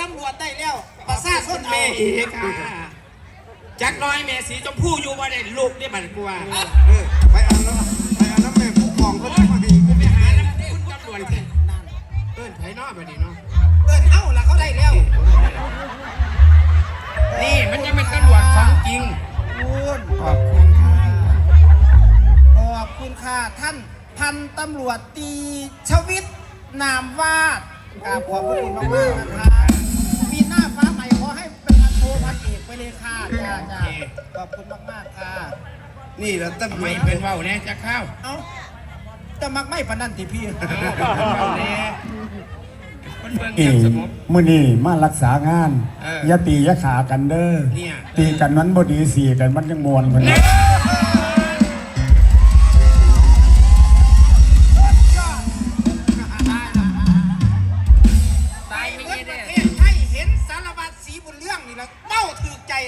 ตำรวจได้แล้วประชาชนเอาแม่อีกค่ะจักน้อยแม่สีชมพูอยู่บ่ได้ลูกได้บัดกูว่าเออไปเอาแล้วไปเอาแล้วแม่ผู้กองเขาโอ้จะยมาอีกกูไปหาแล้วคุณตำรวจเถอะนั่นเอิ้นไผนอกบัดนี้เนาะเอิ้นเอ้าล่ะเขาได้แล้ว นี่มันยังเป็นตำรวจของจริงคุณขอบคุณค่ะขอบคุณค่ะท่านพันตำรวจตรีชวิตนามวาด กราบขอบพระคุณมากๆนะคะปีหน้าฟ้าใหม่ขอให้เป็นพันโทพันเอกไปเลยค่ะจ้าจ้าขอบคุณมากๆค่ะ นี่แหล้วตำรทำไมวจเป็นเว้าแน่จะเข้าเอ้าแต่มักไม่ปานนันติพี่เอาเว้าแน่มันเบิ่งอีจังสงบมื่อนี้มารักษางานเอออย่าตีอย่าขากันเด้อเนี่ย ตีกันนั้นบ่ดีสีกันมันยังมวนมันนะ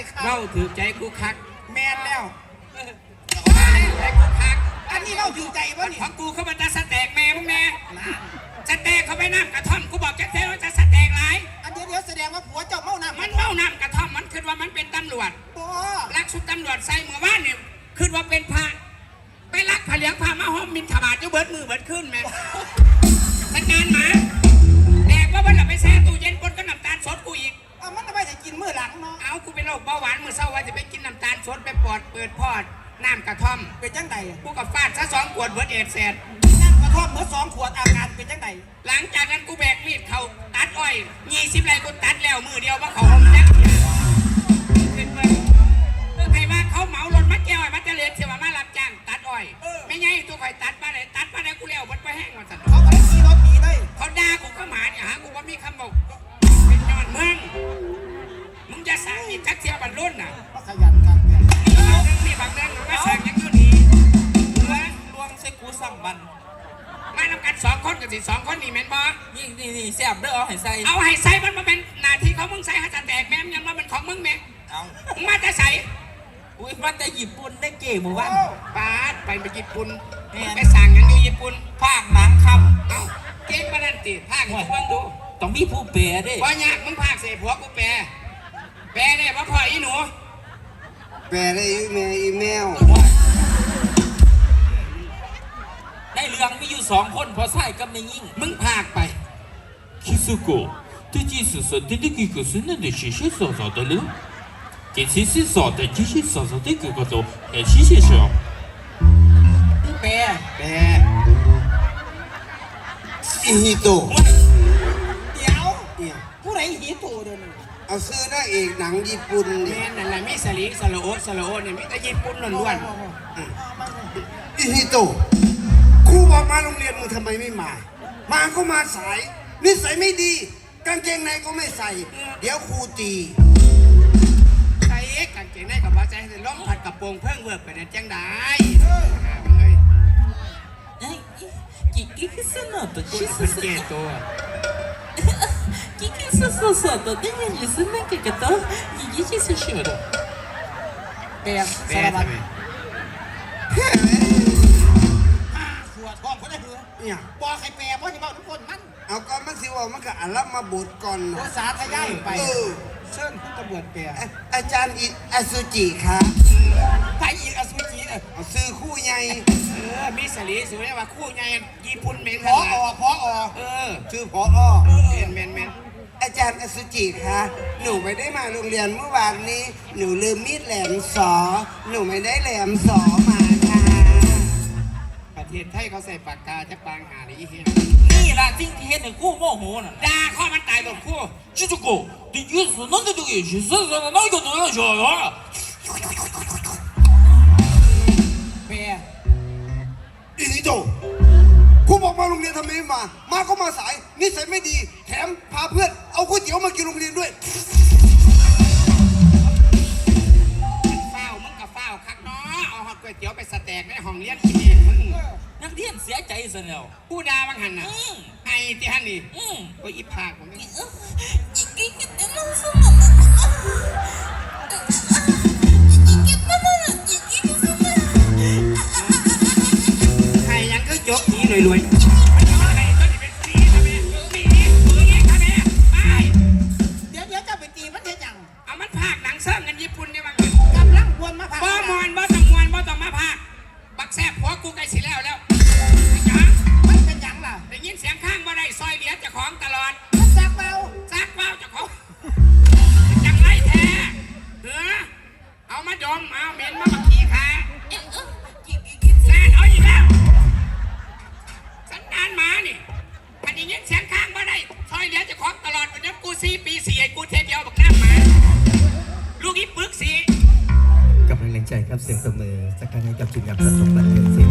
ครับเว้าถือใจกูคักแมนแล้ว ใจกูคักอันนี้เราถือใจวะนี่ของกูเขามาจะสแต็กแม่มึงแน่สแต็กเขาไปน้ำกระท่อมกูบอกจะเทว่าจะสแต็กไรอันเดียวเดี๋ยวแสดงว่าผัวเจ้าเมาน้ำมันเมาน้ำกระท่อมมันคิดว่ามันเป็นตำรวจ บ่รักชุดตำรวจใส่เมื่อวานเนี่ยคิดว่าเป็นพระไปรักผาเหลียงพามาห้อมมินถบาทอยู่เบิดมือเบิดขึ้นแม่สัญญาณหมาแดกว่าวันละไปแช่ตู้เย็นปนกับน้ำตาลสดกูอีก เอามันเอาไปจะกินมื้อหลังเนาะเอากูเป็นโรคเบาหวานมือเศร้าว่าจะไปกินน้ำตาลสดไปปอดเปิดพอดน้ำกระท่อมเป็นจังใดกูกับฟาดซะสองขวดเบิดเอ็ดเสร็จน้ำกระท่อมเมื่อสองขวดอาการเป็นจังใดหลังจากนั้นกูแบกมีดเขาตัดอ้อยยี่สิบไรกูตัดแล้วมือเดียวว่าเขาหอมยักษ์เป็นเพื่อนเรื่องใครว่าเขาเหมารถมัดแก้วไอ้มัดเจริญเสียว่ามารับจ้างตัดอ้อยไม่ไงตัวข่อยตัดมาไหนตัดมาไหนกูเลี้ยวมันไปแห้งมาสัตว์เขาก็เลยขี่รถหนีเลยเขาด่ากูก็หมาเนี่ยฮะกูว่ามีคำบอกเป็นยอดมึงมึง รุ่นน่ะก็ขยันกันเนี่ยบางเรื่องนี่บางเรื่องมาสั่งยังอยู่นี่เหลือลวงใส่กูสั่งบันมาทำกันสองคนกับสิสองคนนี่แม่นบอนี่นี่นี่แซ่บเด้อเอาให้ใส่เอาให้ใส่มันมาเป็นหน้าที่ของมึงใส่ให้จะแตกแม่มยังมาเป็นของมึงแม่เอามึงมาจะใส่อุ้ยมันจะญี่ปุ่นได้เก๋หมู่บ้านปาดไปไปญี่ปุ่นไปสั่งยังอยู่ญี่ปุ่นภาคหนังคเอ้าเก่งมานั่นติภาคให้ฟังดูต้องมีผู้แปลด้พอยากมึงภาคเสียผัวกูแปล แปลได้ว่าพ่ออีหนูแปลได้อีเมลอีเมวได้เรื่องมีอยู่สองคนพอใส่ก็ไม่ยิ่ง มึงพากไป คิสุโกะที่จีสุสนที่ที่กิคุสุนันเดชิชิสอสอเดลุกิชิชิสอเดชิชิสอสอที่กิคุโตเอชิชิสอแปลแปลอิฮิโตเดี๋ยวผู้ใดฮิโตเดี๋ยวน เอาซื้อหน้าเอกหนังญี่ปุ่นแม่เนี่ยนนั่นแหละมีสลีสโลโอสโลโอเนี่ยมีแต่ญี่ปุ่นล้วนอีฮิโตครูบอกมาโรงเรียนมึงทำไมไม่มา มาก็มาสาย นิสัยไม่ดี กางเกงในก็ไม่ใส่ เดี๋ยวครูตี ๆใส่กางเกงในกับว่าใจให้ล้มผัดกระโปรงเพิ่งเวิร์กไปเนี่ยจังได้หามันเลยเอ้ยกิกิกิสนาตกูชิเป็ Кики-сосо-сото, ты не лисы на кикото, гигичи суширу. Bèn สารวัตรหัวทองก็ได้เหรอเนี่ยบอให้แปลว่าจะบอกทุกคนมันเอาก่อนมันสิว่ามันก็อัลลัมาบทก่อนภาษาไทยายไปเชิญผู้ตำรวจแปลเอ่ออาจารย์อิอสุจิคะไปอิกอสุจิเออาซื้อคู่ใหญ่เออมิสลีสุดเยว่าคู่ใหญ่ญี่ปุ่นเมนพอออพอออเออ ชื่อพออ้อเมนเมนเมน อาจารย์อสุจิคะหนูไปได้มาโรงเรียนเมื่อวานนี้ หนูลืมมีดแหลมสอ หนูไม่ได้แหลมสอมาค่ะประเทศไทยเขาใส่ปากกาจะปางหาหรือเฮียนี่ละสิ่งที่เห็นหนึ่งคู่โมโหน่ะด่าข้อมันตายหลบคู่ชิจุโกดิยูสุนันตุกิชิซึสุนัวอยู่ชิซึเปียอีโจ บอกมาโรงเรียนทำไมไม่มา มาก็มาสาย นิสัยไม่ดี แถมพาเพื่อนเอาก๋วยเตี๋ยวมากินโรงเรียนด้วย เฝ้ามึงกับเฝ้าคักเนาะเอาฮอตก๋วยเตี๋ยวไปสแต็กในห้องเรียนกินเองมึงนักเรียนเสียใจซะแล้วผู้ด่าบังหันน่ะอืมไอ้ที่หันนี่อืมโอ้ยอีผากผมนี่กิกิกิสนาสนากิ รวยๆ ใจครับเสียงตบมือสักการั้กับทีมงานประสกประเทิงศ